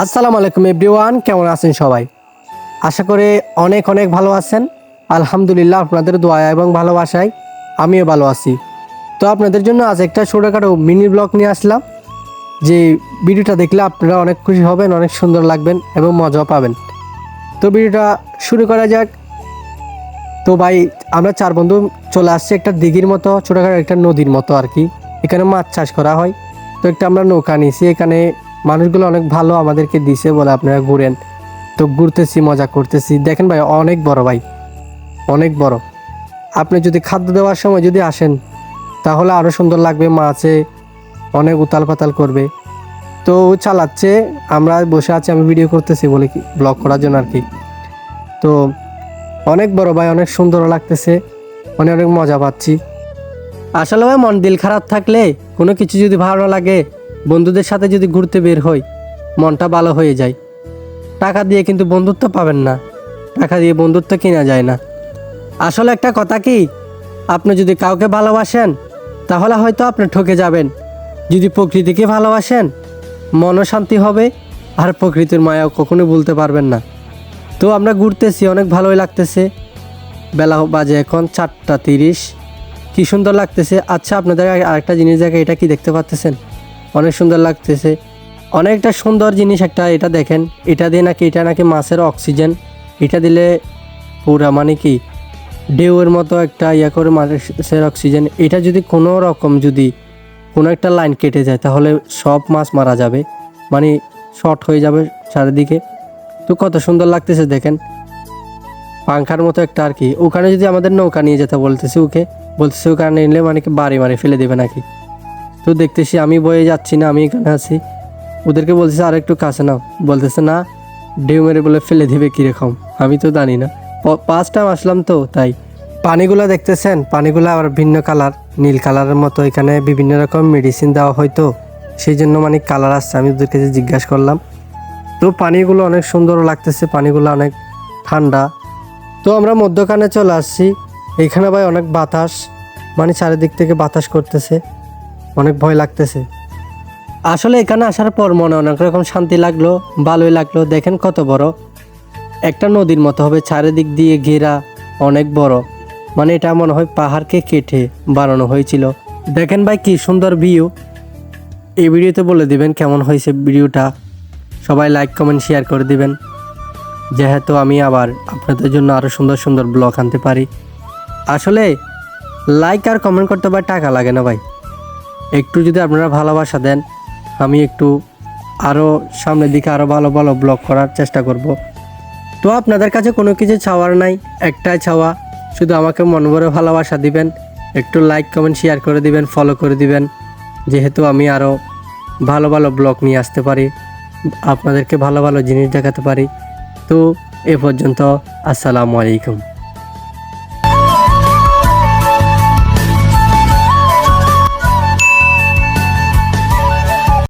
আসসালামু আলাইকুম এভরিওয়ান, কেমন আছেন সবাই? আশা করে অনেক অনেক ভালো আছেন। আলহামদুলিল্লাহ আপনাদের দোয়া এবং ভালোবাসায় আমিও ভালো আছি। তো আপনাদের জন্য আজ একটা ছোটোখাটো মিনি ব্লগ নিয়ে আসলাম। যে ভিডিওটা দেখলে আপনারা অনেক খুশি হবেন, অনেক সুন্দর লাগবেন এবং মজাও পাবেন। তো ভিডিওটা শুরু করা যাক। তো ভাই, আমরা চার বন্ধু চলে আসছি একটা দিঘির মতো, ছোটোখাটো একটা নদীর মতো আর কি। এখানে মাছ চাষ করা হয়। তো একটা আমরা নৌকা নিয়েছি, এখানে মানুষগুলো অনেক ভালো আমাদেরকে দিছে বলে আপনারা ঘুরেন। তো ঘুরতেছি, মজা করতেছি। দেখেন ভাই, অনেক বড় ভাই। অনেক বড়। আপনি যদি খাদ্য দেওয়ার সময় যদি আসেন, তাহলে আরও সুন্দর লাগবে। মাছে অনেক উতাল পাতাল করবে। তো ও চালাচ্ছে, আমরা বসে আছি, আমি ভিডিও করতেছি বলে কি ব্লগ করার জন্য আর কি। তো অনেক বড় ভাই, অনেক সুন্দর লাগতেছে। অনেক অনেক মজা পাচ্ছি। আসলে ভাই, মন দিল খারাপ থাকলে কোনো কিছু যদি ভালো লাগে বন্ধুদের সাথে যদি ঘুরতে বের হই, মনটা ভালো হয়ে যায়। টাকা দিয়ে কিন্তু বন্ধুত্ব পাবেন না। টাকা দিয়ে বন্ধুত্ব কেনা যায় না। আসলে একটা কথা কি? আপনি যদি কাউকে ভালোবাসেন, তাহলে হয়তো আপনি ঠকে যাবেন। যদি প্রকৃতিকে ভালোবাসেন, মনও শান্তি হবে আর প্রকৃতির মায়াও কখনো ভুলতে পারবেন না। তো আমরা ঘুরতেছি, অনেক ভালোই লাগতেছে। বেলা বাজে এখন চারটা তিরিশ। কী সুন্দর লাগতেছে। আচ্ছা আপনাদের আরেকটা জিনিস দেখে এটা কি দেখতে পাচ্তেছেন অনেক সুন্দর লাগতেছে। অনেকটা সুন্দর জিনিস একটা এটা দেখেন। এটা দিয়ে নাকি, এটা নাকি মাছের অক্সিজেন। এটা দিলে পুরা মানে কি, ঢেউয়ের মতো একটা ইয়া করে মাছের অক্সিজেন। এটা যদি কোনো রকম যদি কোনো একটা লাইন কেটে যায়, তাহলে সব মাছ মারা যাবে। মানে শর্ট হয়ে যাবে চারিদিকে। তো কত সুন্দর লাগতেছে দেখেন। পাংখার মতো একটা আর কি। ওখানে যদি আমাদের নৌকা নিয়ে যেতে বলতেছি ওকে, বলতেছি ওখানে নিলে মানে কি বাড়ি মারে ফেলে দেবে নাকি। তো দেখতেছি আমি বয়ে যাচ্ছি না, আমি এখানে আছি। ওদেরকে বলতেছে, আর একটু কাছে নাও। বলতেছে, না ঢেউ মেরে বলে ফেলে দিবে কীরকম? আমি তো জানি না। পাঁচ টাইম আসলাম তো, তাই। পানিগুলো দেখতেছেন? পানিগুলো আবার ভিন্ন কালার, নীল কালারের মতো। এখানে বিভিন্ন রকম মেডিসিন দেওয়া হয়তো সেই জন্য মানে কালার আসছে। আমি ওদেরকে যে জিজ্ঞাসা করলাম। তো পানিগুলো অনেক সুন্দর লাগতেছে, পানিগুলো অনেক ঠান্ডা। তো আমরা মধ্যখানে চলে আসছি। এখানে ভাই অনেক বাতাস মানে চারিদিক থেকে বাতাস করতেছে। অনেক ভয় লাগতেছে। আসলে এখানে আসার পর মনে অনেক রকম শান্তি লাগল, ভালোই লাগল। দেখেন কত বড়। একটা নদীর মতো হবে, চারিদিক দিয়ে ঘেরা, অনেক বড়। মানে এটা মনে হয় পাহাড়কে কেটে বানানো হয়েছিল। দেখেন ভাই কি সুন্দর ভিউ এই ভিডিওতে বলে দিবেন কেমন হয়েছে ভিডিওটা। সবাই লাইক কমেন্ট শেয়ার করে দিবেন। যেহেতু আমি আবার আপনাদের জন্য আরও সুন্দর সুন্দর ব্লগ আনতে পারি। আসলে লাইক আর কমেন্ট করতে ভাই টাকা লাগে না ভাই। একটু যদি আপনারা ভালোবাসা দেন, আমি একটু আরও সামনের দিকে আরও ভালো ভালো ব্লগ করার চেষ্টা করব। তো আপনাদের কাছে কোনো কিছু চাওয়ার নাই, একটাই চাওয়া, শুধু আমাকে মন ভরে ভালোবাসা দিবেন, একটু লাইক কমেন্ট শেয়ার করে দিবেন ফলো করে দিবেন, যেহেতু আমি আরও ভালো ভালো ব্লগ নিয়ে আসতে পারি, আপনাদেরকে ভালো ভালো জিনিস দেখাতে পারি। তো এ পর্যন্ত, আসসালামু আলাইকুম।